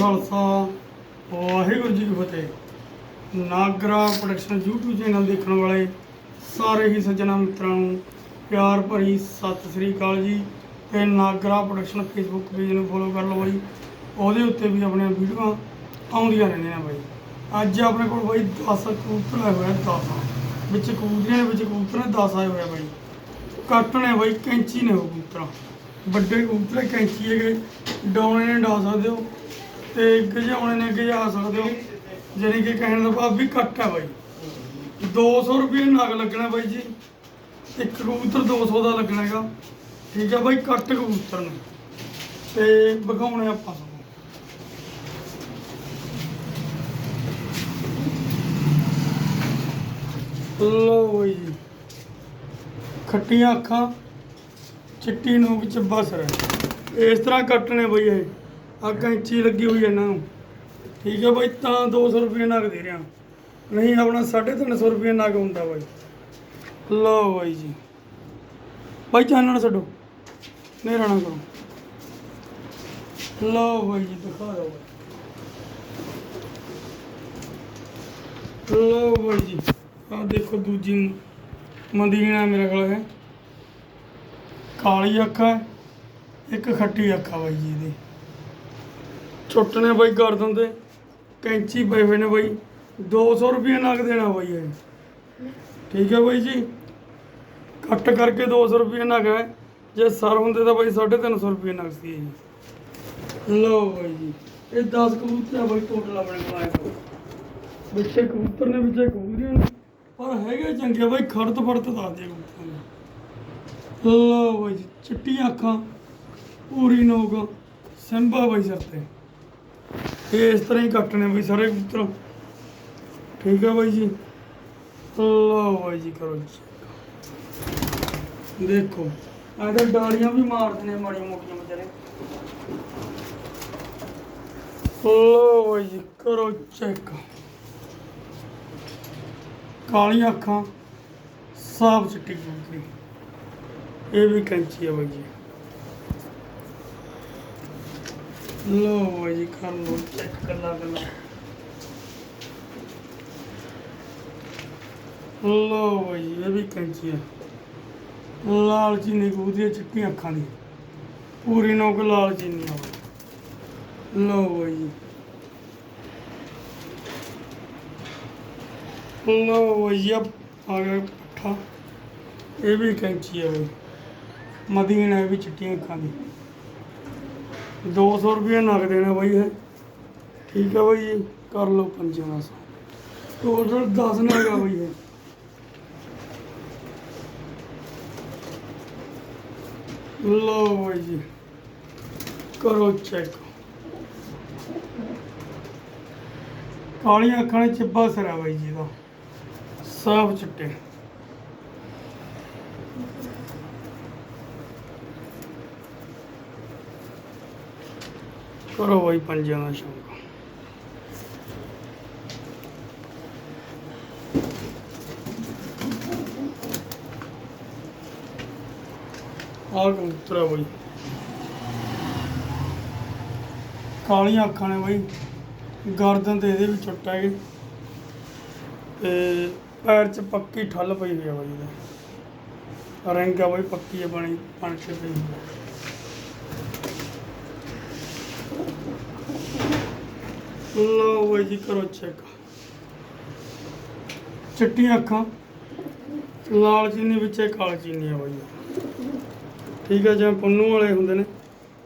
ਖਾਲਸਾ, ਵਾਹਿਗੁਰੂ ਜੀ ਕੀ ਫਤਿਹ। Nagra production YouTube channel ਦੇਖਣ ਵਾਲੇ ਸਾਰੇ ਹੀ ਸੱਜਣਾ ਮਿੱਤਰਾਂ ਨੂੰ ਪਿਆਰ ਭਰੀ ਸਤਿ ਸ੍ਰੀ ਅਕਾਲ ਜੀ। ਤੇ ਨਾਗਰਾ ਪ੍ਰੋਡਕਸ਼ਨ Facebook ਪੇਜ ਨੂੰ ਫੋਲੋ ਕਰ ਲਓ ਬਾਈ। ਉਹਦੇ ਉੱਤੇ ਵੀ ਆਪਣੀਆਂ ਵੀਡੀਓਆਂ ਆਉਂਦੀਆਂ ਰਹਿੰਦੀਆਂ ਬਾਈ। ਅੱਜ ਆਪਣੇ ਕੋਲ ਬਾਈ 10 ਕਬੂਤਰ ਆਏ ਹੋਏ ਆ 10 ਵਿੱਚ ਕਬੂਤਰੀਆਂ ਦੇ ਵਿੱਚ ਕਬੂਤਰ ਨੇ 10 ਆਏ ਹੋਏ ਆ ਬਾਈ। ਕੱਟ ਨੇ ਬਾਈ, ਕੈਂਚੀ ਨੇ ਉਹ ਕਬੂਤਰ। ਵੱਡੇ ਕਬੂਤਰ ਕੈਂਚੀ ਹੈਗੇ। ਡਾਉਣੇ ਨੇ ਡਾ ਸਕਦੇ ਹੋ। ਤੇ ਗਜਾਉਣੇ ਨੇ ਗਜਾ ਸਕਦੇ ਹੋ, ਜਾਣੀ ਕਿ ਕਹਿਣ ਦਾ ਭਾਵ ਵੀ ਕੱਟ ਹੈ ਬਾਈ। 200 ਰੁਪਏ ਨਗ ਲੱਗਣਾ ਬਾਈ ਜੀ। ਇੱਕ ਕਬੂਤਰ 200 ਦਾ ਲੱਗਣਾ ਹੈਗਾ। ਠੀਕ ਹੈ ਬਾਈ ਕੱਟ ਕਬੂਤਰ ਨੇ। ਤੇ ਵਿਖਾਉਣੇ ਆਪਾਂ ਤੁਹਾਨੂੰ ਲੋ ਬਾਈ ਜੀ। ਖੱਟੀਆਂ ਅੱਖਾਂ, ਚਿੱਟੀ ਨੋਕ ਚ ਸਰ ਹੈ ਇਸ ਤਰ੍ਹਾਂ ਕੱਟਣੇ ਬਈ ਇਹ। ਆ ਕੈਂਚੀ ਲੱਗੀ ਹੋਈ ਇਹਨਾਂ ਨੂੰ। ਠੀਕ ਹੈ ਬਾਈ, ਤਾਂ 200 ਰੁਪਏ ਨਗ ਦੇ ਰਿਆਂ ਨਹੀਂ, ਆਪਣਾ 350 ਰੁਪਏ ਨਗ ਹੁੰਦਾ ਬਾਈ। ਲਓ ਬਾਈ ਜੀ। ਬਾਈ ਚਾਨਣ ਛੱਡੋ। ਨੇਰਾ ਨਾ ਕਰੋ। ਲਓ ਬਾਈ ਜੀ, ਦਿਖਾ ਦਿਓ ਬਾਈ। ਲਓ ਬਾਈ ਜੀ ਆ ਦੇਖੋ ਦੂਜੀ ਮਦੀਨਾ ਮੇਰੇ ਕੋਲ ਹੈ। ਕਾਲੀ ਅੱਖ ਇੱਕ ਖੱਟੀ ਅੱਖ ਬਾਈ ਜੀ ਇਹਦੀ। ਛੁੱਟਣੇ ਬਾਈ ਗਰਦਨ ਦਿੰਦੇ। ਕੈਂਚੀ ਪਏ ਹੋਏ ਨੇ ਬਾਈ। 200 ਰੁਪਏ ਨਗ ਦੇਣਾ ਬਾਈ ਇਹ। ਠੀਕ ਹੈ ਬਾਈ ਜੀ? ਕੱਟ ਕਰਕੇ 200 ਰੁਪਏ ਨਗ ਹੈ। ਜੇ ਸਰ ਹੁੰਦੇ ਤਾਂ ਬਾਈ 350 ਰੁਪਏ ਨਗ ਸੀ ਲਓ ਬਾਈ ਜੀ। ਇਹ 10 ਕਬੂਤਰ ਆ ਬਾਈ ਟੋਟਲ ਆਪਣੇ ਕੋਲ ਆਏ ਵਿੱਚੇ ਕਬੂਤਰ ਨੇ, ਵਿੱਚੇ ਕਬੂਤਰੀਆਂ ਨੇ। ਪਰ ਹੈਗੇ ਚੰਗੇ ਬਾਈ, ਖੜਤ ਫੜਤ ਦੱਸਦੇ ਕਬੂਤਰਾਂ ਨੇ। ਲਓ ਬਾਈ ਜੀ ਚਿੱਟੀਆਂ ਅੱਖਾਂ, ਪੂਰੀ ਨੋਕ, ਸਿੰਬਾ ਬਾਈ ਸਿਰ ਤੇ। ਇਹ ਇਸ ਤਰ੍ਹਾਂ ਹੀ ਕੱਟਣੇ ਬਾਈ ਸਾਰੇ ਕਬੂਤਰ ਠੀਕ ਹੈ ਬਾਈ ਜੀ। ਲਓ ਬਾਈ ਜੀ ਕਰੋ ਜੀ। ਦੇਖੋ ਇਹਦੇ ਡਾਲੀਆਂ ਵੀ ਮਾਰਦੇ ਨੇ ਮਾੜੀਆਂ ਮੋਟੀਆਂ ਵਿਚਾਰੇ। ਲਓ ਬਾਈ ਜੀ, ਕਰੋ ਚੈੱਕ ਕਾਲੀਆਂ ਅੱਖਾਂ, ਸਾਫ਼ ਚਿੱਟੀ। ਕਬੂਤਰੀ ਇਹ ਵੀ ਕੈਂਚੀ ਹੈ ਬਾਈ ਜੀ। ਲੋ ਬਾਈ ਜੀ, ਕਰ ਲੋ ਚੈੱਕ ਕਰਨਾ ਕਰਨਾ ਲੋ ਜੀ, ਇਹ ਵੀ ਕੈਂਚੀ ਹੈ ਲਾਲ ਚੀਨੀ ਕਬੂਤਰੀ ਚਿੱਟੀਆਂ ਅੱਖਾਂ ਦੀ। ਪੂਰੀ ਨੋਕ ਲਾਲ ਚੀਨੀ ਆ। ਲੋ ਜੀ। ਲੋ ਬਾਈ ਜੀ ਆ ਗਿਆ ਪੱਠਾ। ਇਹ ਵੀ ਕੈਂਚੀ ਹੈ ਬਾਈ। ਮਦੀਨਾ, ਇਹ ਵੀ ਚਿੱਟੀਆਂ ਅੱਖਾਂ ਦੀ। 200 ਰੁਪਏ ਨਗ ਦੇਣਾ ਬਾਈ ਹੈ ਠੀਕ ਹੈ ਬਾਈ ਜੀ, ਕਰ ਲਓ ਪੰਜਾਂ ਦਾ ਟੋਟਲ 10 ਨਗਾ ਬਾਈ ਇਹ। ਲਓ ਬਾਈ ਜੀ, ਕਰੋ ਚੈੱਕ ਕਾਲੀਆਂ ਅੱਖਾਂ ਨੇ ਚਿੱਬਾ ਸਿਰਾ ਬਾਈ ਜੀ ਦਾ ਸਾਫ਼ ਚਿੱਟੇ। ਕਰੋ ਬਾਈ ਪੰਜਾਂ ਦਾ ਸ਼ੌਂਕ ਆਹ ਕਬੂਤਰ ਆ ਬਾਈ। ਕਾਲੀਆਂ ਅੱਖਾਂ ਨੇ ਬਾਈ। ਗਰਦਨ ਤੇ ਇਹਦੇ ਵੀ ਚੁੱਟ ਹੈਗੇ। ਤੇ ਪੈਰ 'ਚ ਪੱਕੀ ਠੱਲ ਪਈ ਹੋਈ ਆ ਬਾਈ ਇਹਦੇ। ਰੰਗ ਆ ਬਾਈ, ਪੱਕੀ ਆ ਬਣੀ ਬਣ ਕੇ ਪਈ ਹੋਈ ਲਓ ਬਾਈ ਜੀ ਕਰੋ ਚੈੱਕ ਚਿੱਟੀਆਂ ਅੱਖਾਂ। ਲਾਲ ਚੀਨੀ ਵਿੱਚ ਇਹ ਕਾਲੀ ਚੀਨੀ ਆ ਬਾਈ। ਠੀਕ ਹੈ ਜਿਵੇਂ ਪੁੰਨੂ ਵਾਲੇ ਹੁੰਦੇ ਨੇ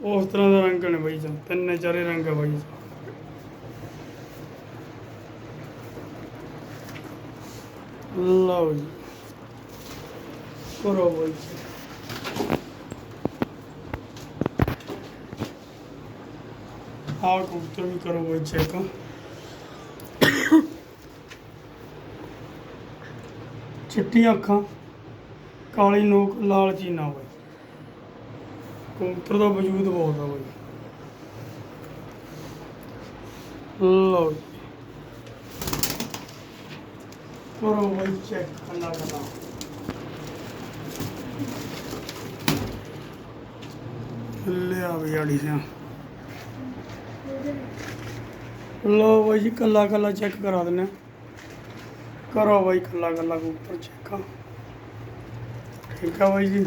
ਉਸ ਤਰ੍ਹਾਂ ਦਾ ਰੰਗ ਨੇ ਬਾਈ ਜੀ। ਤਿੰਨੇ ਚਾਰੇ ਰੰਗ ਆ ਬਾਈ ਲਓ ਜੀ। ਕਰੋ ਬਾਈ ਜੀ। ਆਹ ਕਬੂਤਰ ਵੀ ਕਰੋ ਬਾਈ ਚੈੱਕ ਚਿੱਟੀਆਂ ਅੱਖਾਂ ਕਾਲੀ ਨੋਕ ਲਾਲ ਚੀਨਾ ਬਾਈ ਕਬੂਤਰ ਦਾ ਵਜੂਦ ਬਹੁਤ ਆ ਬਾਈ ਲਓ ਕਰੋ ਬਾਈ ਚੈੱਕ ਕਰਨਾ ਕਰਨਾ ਲਿਆ ਵੀ ਆੜੀ ਸਿਆ ਲੋ ਬਾਈ ਜੀ, ਕੱਲਾ ਕੱਲਾ ਚੈੱਕ ਕਰਾ ਦਿੰਨੇ ਹਾਂ। ਕਰੋ ਬਾਈ, ਕੱਲਾ ਕੱਲਾ ਉੱਪਰ ਚੈੱਕ ਠੀਕ ਆ ਬਾਈ ਜੀ।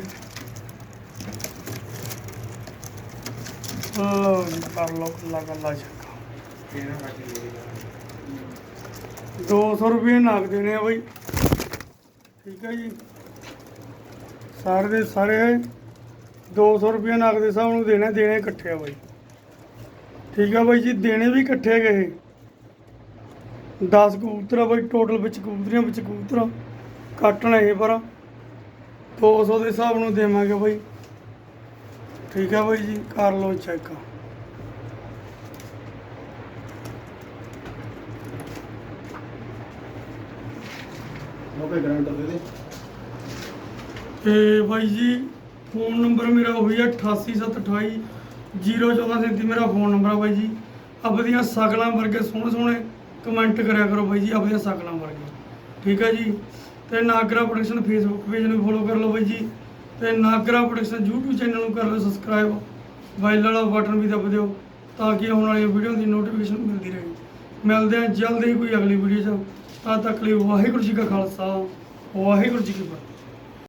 ਲੋ ਜੀ, ਕਰ ਲੋ ਕੱਲਾ ਕੱਲਾ ਚੈੱਕ 200 ਰੁਪਏ ਨਾਗ ਦੇਣੇ ਆ ਬਾਈ। ਠੀਕ ਹੈ ਜੀ। ਸਾਰੇ ਦੇ ਸਾਰੇ 200 ਰੁਪਏ ਨਾਗ ਦੇ ਹਿਸਾਬ ਨੂੰ ਦੇਣੇ ਦੇਣੇ ਇਕੱਠੇ ਆ ਬਾਈ। ਠੀਕ ਆ ਬਾਈ ਜੀ ਦੇਣੇ ਵੀ ਇਕੱਠੇ ਗਏ 10 ਕਬੂਤਰ ਬਾਈ ਟੋਟਲ ਵਿੱਚ ਕਬੂਤਰੀਆਂ ਵਿੱਚ ਕਬੂਤਰ। ਕੱਟਣ ਇਹ ਪਰ। 200 ਦੇ ਹਿਸਾਬ ਨੂੰ ਦੇਵਾਂਗੇ ਬਾਈ। ਠੀਕ ਆ ਬਾਈ ਜੀ ਕਰ ਲਓ ਚੈੱਕ ਮੋਬਾਈਲ ਗ੍ਰਾਂਟ ਦੇ ਦੇ। ਤੇ ਬਾਈ ਜੀ ਫੋਨ ਨੰਬਰ ਮੇਰਾ ਉਹੀ 88728 01433 ਮੇਰਾ ਫੋਨ ਨੰਬਰ ਆ ਬਾਈ ਜੀ। ਆਪਦੀਆਂ ਸਗਲਾਂ ਵਰਗੇ ਸੋਹਣੇ ਸੋਹਣੇ ਕਮੈਂਟ ਕਰਿਆ ਕਰੋ ਬਾਈ ਜੀ ਆਪਦੀਆਂ ਸਗਲਾਂ ਵਰਗੇ। ਠੀਕ ਹੈ ਜੀ? ਤੇ ਨਾਗਰਾ ਪ੍ਰੋਡਕਸ਼ਨ ਫੇਸਬੁੱਕ ਪੇਜ ਨੂੰ ਫੋਲੋ ਕਰ ਲਓ ਬਾਈ ਜੀ। ਤੇ ਨਾਗਰਾ ਪ੍ਰੋਡਕਸ਼ਨ YouTube ਚੈਨਲ ਨੂੰ ਕਰ ਲਓ ਸਬਸਕ੍ਰਾਈਬ ਬੈਲ ਵਾਲਾ ਬਟਨ ਵੀ ਦਬ ਦਿਓ ਤਾਂ ਕਿ ਆਉਣ ਵਾਲੀਆਂ ਵੀਡੀਓ ਦੀ ਨੋਟੀਫਿਕੇਸ਼ਨ ਮਿਲਦੀ ਰਹੇ। ਮਿਲਦੇ ਹਾਂ ਜਲਦੀ ਕੋਈ ਅਗਲੀ ਵੀਡੀਓ 'ਚ। ਤਾਂ ਤੱਕ ਲਈ ਵਾਹਿਗੁਰੂ ਜੀ ਕਾ ਖਾਲਸਾ, ਵਾਹਿਗੁਰੂ ਜੀ ਕੀ ਫਤਿਹ।